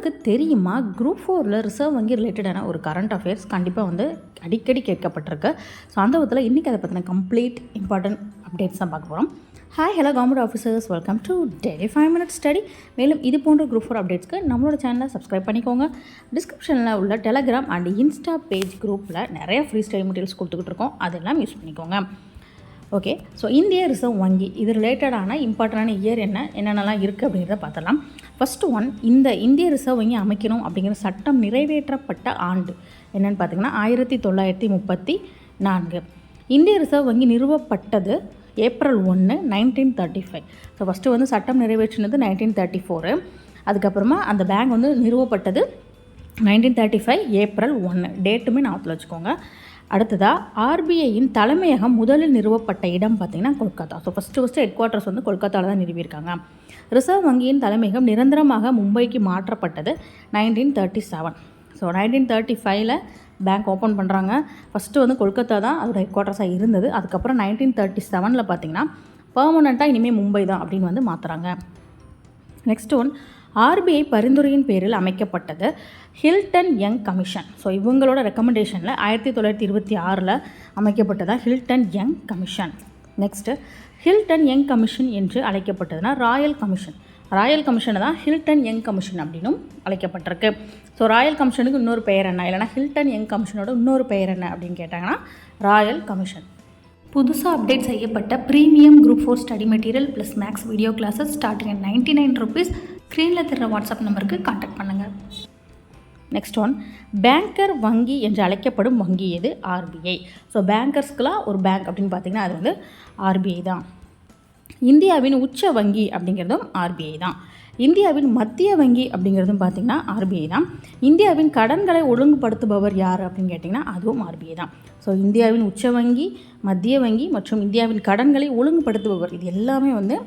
உங்களுக்கு தெரியுமா? குரூப் ஃபோரில் ரிசர்வ் வங்கி ரிலேட்டடான ஒரு கரண்ட் அஃபேர்ஸ் கண்டிப்பாக வந்து அடிக்கடி கேட்கப்பட்டிருக்கு. ஸோ அந்த விதத்தில் இன்றைக்கி அதை பற்றின கம்ப்ளீட் இம்பார்ட்டன்ட் அப்டேட்ஸ் தான் பார்க்க போகிறோம் hi hello government officers welcome to daily five minutes study மேலும் இது போன்ற குரூப் ஃபோர் அப்டேட்ஸ்க்கு நம்மளோட சேனலை சப்ஸ்கிரைப் பண்ணிக்கோங்க. டிஸ்கிரிப்ஷனில் உள்ள டெலகிராம் அண்ட் இன்ஸ்டா பேஜ் குரூப்பில் நிறைய ஃப்ரீ ஸ்டடி மெட்டீரியல்ஸ் கொடுத்துக்கிட்டு இருக்கோம். அதெல்லாம் யூஸ் பண்ணிக்கோங்க. ஓகே ஸோ இந்திய ரிசர்வ் வங்கி இது ரிலேட்டடான இம்பார்ட்டண்டான இயர் என்ன என்னென்னலாம் இருக்குது அப்படிங்கிறத பார்த்தலாம் ஃபஸ்ட்டு ஒன் இந்த இந்திய ரிசர்வ் வங்கி அமைக்கணும் அப்படிங்கிற சட்டம் நிறைவேற்றப்பட்ட ஆண்டு. என்னென்னு பார்த்தீங்கன்னா ஆயிரத்தி தொள்ளாயிரத்தி முப்பத்தி நான்கு. இந்திய ரிசர்வ் வங்கி நிறுவப்பட்டது ஏப்ரல் ஒன்று nineteen thirty five so first வந்து சட்டம் நிறைவேற்றினது நைன்டீன் தேர்ட்டி ஃபோரு அதுக்கப்புறமா அந்த பேங்க் வந்து நிறுவப்பட்டது நைன்டீன் தேர்ட்டி ஃபைவ் ஏப்ரல் ஒன்று டேட்டுமே ஞாபகத்தில் வச்சுக்கோங்க. அடுத்ததாக ஆர்பிஐயின் தலைமையகம் முதலில் நிறுவப்பட்ட இடம் பார்த்திங்கன்னா Kolkata. So first first headquarters வந்து கொல்கத்தாவில் தான் நிறுவியிருக்காங்க. ரிசர்வ் வங்கியின் தலைமையகம் நிரந்தரமாக மும்பைக்கு மாற்றப்பட்டது nineteen thirty seven so nineteen thirty ஃபைவ்ல பேங்க் ஓப்பன் பண்ணுறாங்க ஃபஸ்ட்டு வந்து கொல்கத்தா தான் அதோட ஹெட் குவார்ட்டர்ஸாக இருந்தது. அதுக்கப்புறம் நைன்டீன் தேர்ட்டி செவனில் பார்த்திங்கன்னா பர்மனெண்ட்டாக இனிமேல் மும்பை தான் அப்படின்னு வந்து மாற்றுறாங்க நெக்ஸ்ட் ஒன் ஆர்பிஐ பரிந்துரையின் பேரில் அமைக்கப்பட்டது ஹில்டன் யங் கமிஷன். ஸோ இவங்களோட ரெக்கமெண்டேஷனில் ஆயிரத்தி தொள்ளாயிரத்தி இருபத்தி ஆறில் அமைக்கப்பட்டதா Hilton Young commission. Next Hilton Young commission என்று அழைக்கப்பட்டதுன்னா ராயல் கமிஷன். ராயல் கமிஷனை தான் ஹில்டன் யங் கமிஷன் அப்படின்னும் அழைக்கப்பட்டிருக்கு. ஸோ ராயல் கமிஷனுக்கு இன்னொரு பெயர் என்ன? இல்லைனா ஹில்டன் யங் கமிஷனோட இன்னொரு பெயர் என்ன அப்படின்னு கேட்டாங்கன்னா ராயல் கமிஷன். புதுசாக அப்டேட் செய்யப்பட்ட premium group four study material plus max video classes starting at ninety nine rupees ஸ்க்ரீனில் தெரிகிற வாட்ஸ்அப் நம்பருக்கு காண்டாக்ட் பண்ணுங்கள் நெக்ஸ்ட் ஒன் பேங்கர் வங்கி என்று அழைக்கப்படும் வங்கி எது? ஆர்பிஐ ஸோ பேங்கர்ஸ்க்கெலாம் ஒரு பேங்க் அப்படின்னு பார்த்தீங்கன்னா அது வந்து ஆர்பிஐ தான். இந்தியாவின் உச்ச வங்கி அப்படிங்கிறதும் ஆர்பிஐ தான். இந்தியாவின் மத்திய வங்கி அப்படிங்கிறதும் பார்த்திங்கன்னா ஆர்பிஐ தான். இந்தியாவின் கடன்களை ஒழுங்குபடுத்துபவர் யார் அப்படின்னு கேட்டிங்கன்னா அதுவும் ஆர்பிஐ தான். ஸோ இந்தியாவின் உச்ச வங்கி மத்திய வங்கி மற்றும் இந்தியாவின் கடன்களை ஒழுங்குபடுத்துபவர் இது எல்லாமே வந்து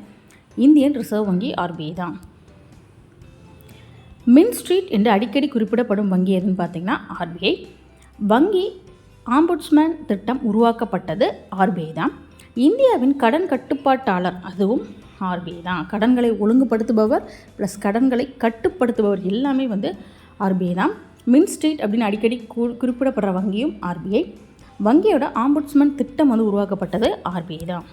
இந்தியன் ரிசர்வ் வங்கி ஆர்பிஐ தான். மின் ஸ்ட்ரீட் என்று அடிக்கடி குறிப்பிடப்படும் வங்கி எதுன்னு பார்த்தீங்கன்னா ஆர்பிஐ வங்கி ஆம்புட்ஸ்மேன் திட்டம் உருவாக்கப்பட்டது ஆர்பிஐ தான். இந்தியாவின் கடன் கட்டுப்பாட்டாளர் அதுவும் ஆர்பிஐ தான். கடன்களை ஒழுங்குபடுத்துபவர் ப்ளஸ் கடன்களை கட்டுப்படுத்துபவர் எல்லாமே வந்து ஆர்பிஐ தான். மின் ஸ்ட்ரீட் அப்படின்னு அடிக்கடி கு குறிப்பிடப்படுற வங்கியும் ஆர்பிஐ வங்கியோட ஆம்புட்ஸ்மேன் திட்டம் வந்து உருவாக்கப்பட்டது ஆர்பிஐ தான்.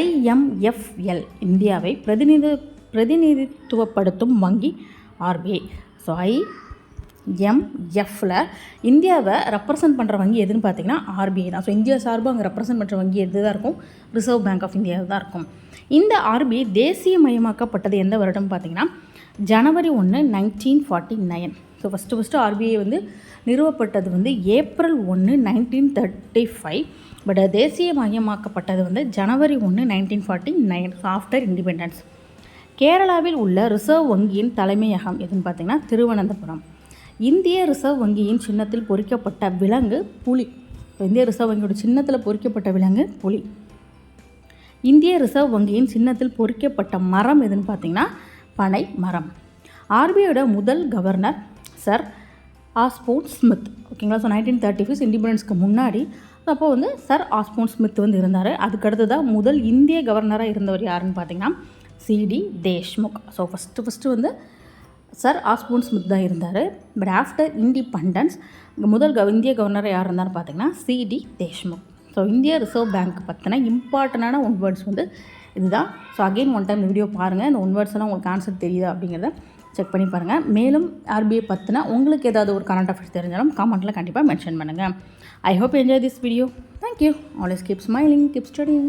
ஐஎம்எஃப்எல் இந்தியாவை பிரதிநிதி பிரதிநிதித்துவப்படுத்தும் வங்கி ஆர்பிஐ. ஸோ ஐ எம்எஃப்பில் இந்தியாவை ரெப்ரசன்ட் பண்ணுற வங்கி எதுன்னு பார்த்தீங்கன்னா ஆர்பிஐ தான். ஸோ இந்தியா சார்பாக அங்கே ரெப்ரசன்ட் பண்ணுற வங்கி எது தான் இருக்கும்? ரிசர்வ் பேங்க் ஆஃப் இந்தியா தான் இருக்கும். இந்த ஆர்பிஐ தேசிய மயமாக்கப்பட்டது எந்த வருடம் பார்த்தீங்கன்னா ஜனவரி ஒன்று nineteen forty nine so first first RBI வந்து நிறுவப்பட்டது வந்து ஏப்ரல் ஒன்று நைன்டீன் தேர்ட்டி ஃபைவ் பட் தேசிய மயமாக்கப்பட்டது வந்து ஜனவரி ஒன்று nineteen forty nine after independence கேரளாவில் உள்ள ரிசர்வ் வங்கியின் தலைமையகம் எதுன்னு பார்த்தீங்கன்னா திருவனந்தபுரம். இந்திய ரிசர்வ் வங்கியின் சின்னத்தில் பொறிக்கப்பட்ட விலங்கு புலி. இந்திய ரிசர்வ் வங்கியோட சின்னத்தில் பொறிக்கப்பட்ட விலங்கு புலி. இந்திய ரிசர்வ் வங்கியின் சின்னத்தில் பொறிக்கப்பட்ட மரம் எதுன்னு பார்த்தீங்கன்னா பனை மரம். ஆர்பிஐயோட முதல் கவர்னர் சர் ஆஸ்போன் ஸ்மித். ஓகேங்களா? ஸோ நைன்டீன் தேர்ட்டி ஃபைவ் இண்டிபெண்டன்ஸ்க்கு முன்னாடி அப்போ வந்து சர் ஆஸ்போன் ஸ்மித் வந்து இருந்தார். அதுக்கடுத்து தான் முதல் இந்திய கவர்னராக இருந்தவர் யாருன்னு பார்த்தீங்கன்னா C D Deshmukh so first first வந்து சார் ஆஸ்பூன் ஸ்மித் தான் இருந்தார். பட் ஆஃப்டர் இண்டிபெண்டன்ஸ் முதல் கவ இந்திய கவர்னர் யார் இருந்தார்னு பார்த்தீங்கன்னா சிடி தேஷ்முக் ஸோ இந்திய ரிசர்வ் பேங்க் பற்றின இம்பார்ட்டண்டான ஒன் வேர்ட்ஸ் வந்து இதுதான். So again one time video பாருங்கள் இந்த ஒன் வேர்ட்ஸ்லாம் உங்களுக்கு ஆன்சர் தெரியுதா அப்படிங்கிறத செக் பண்ணி பாருங்கள் மேலும் ஆர்பிஐ பற்றின உங்களுக்கு ஏதாவது ஒரு கரண்ட் அஃபேர்ஸ் தெரிஞ்சாலும் காமெண்ட்டில் கண்டிப்பாக மென்ஷன் பண்ணுங்கள் I hope enjoy this video thank you always keep smiling keep studying